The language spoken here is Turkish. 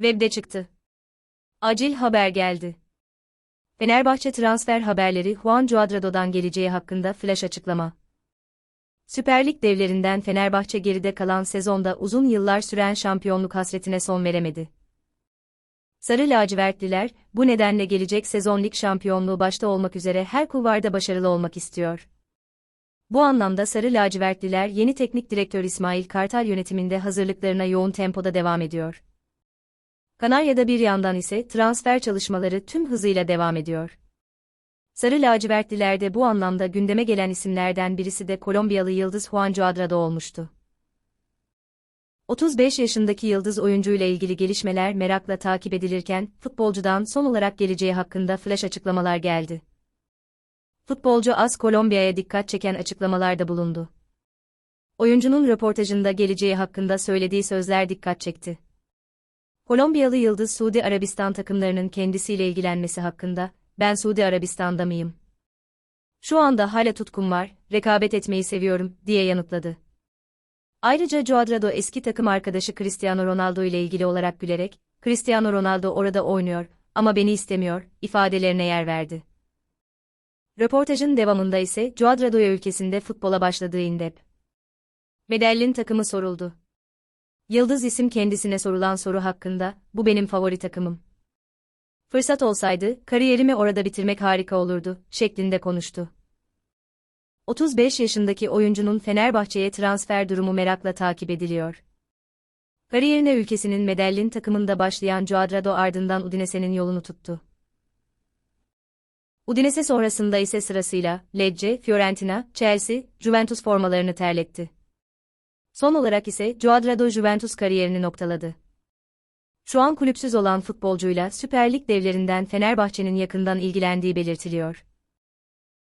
Web'de çıktı. Acil haber geldi. Fenerbahçe transfer haberleri Juan Cuadrado'dan geleceği hakkında flash açıklama. Süper Lig devlerinden Fenerbahçe geride kalan sezonda uzun yıllar süren şampiyonluk hasretine son veremedi. Sarı lacivertliler, bu nedenle gelecek sezon lig şampiyonluğu başta olmak üzere her kulvarda başarılı olmak istiyor. Bu anlamda Sarı lacivertliler yeni teknik direktör İsmail Kartal yönetiminde hazırlıklarına yoğun tempoda devam ediyor. Kanarya'da bir yandan ise transfer çalışmaları tüm hızıyla devam ediyor. Sarı lacivertlilerde bu anlamda gündeme gelen isimlerden birisi de Kolombiyalı yıldız Juan Cuadrado olmuştu. 35 yaşındaki yıldız oyuncuyla ilgili gelişmeler merakla takip edilirken, futbolcudan son olarak geleceği hakkında flash açıklamalar geldi. Futbolcu Az Kolombiya'ya dikkat çeken açıklamalarda bulundu. Oyuncunun röportajında geleceği hakkında söylediği sözler dikkat çekti. Kolombiyalı yıldız Suudi Arabistan takımlarının kendisiyle ilgilenmesi hakkında, ben Suudi Arabistan'da mıyım? Şu anda hala tutkum var, rekabet etmeyi seviyorum, diye yanıtladı. Ayrıca Cuadrado eski takım arkadaşı Cristiano Ronaldo ile ilgili olarak gülerek, Cristiano Ronaldo orada oynuyor ama beni istemiyor, ifadelerine yer verdi. Röportajın devamında ise Cuadrado'ya ülkesinde futbola başladığı indep. Medellin takımı soruldu. Yıldız isim kendisine sorulan soru hakkında, bu benim favori takımım. Fırsat olsaydı, kariyerimi orada bitirmek harika olurdu, şeklinde konuştu. 35 yaşındaki oyuncunun Fenerbahçe'ye transfer durumu merakla takip ediliyor. Kariyerine ülkesinin Medellin takımında başlayan Cuadrado ardından Udinese'nin yolunu tuttu. Udinese sonrasında ise sırasıyla Lecce, Fiorentina, Chelsea, Juventus formalarını terletti. Son olarak ise Cuadrado Juventus kariyerini noktaladı. Şu an kulüpsüz olan futbolcuyla Süper Lig devlerinden Fenerbahçe'nin yakından ilgilendiği belirtiliyor.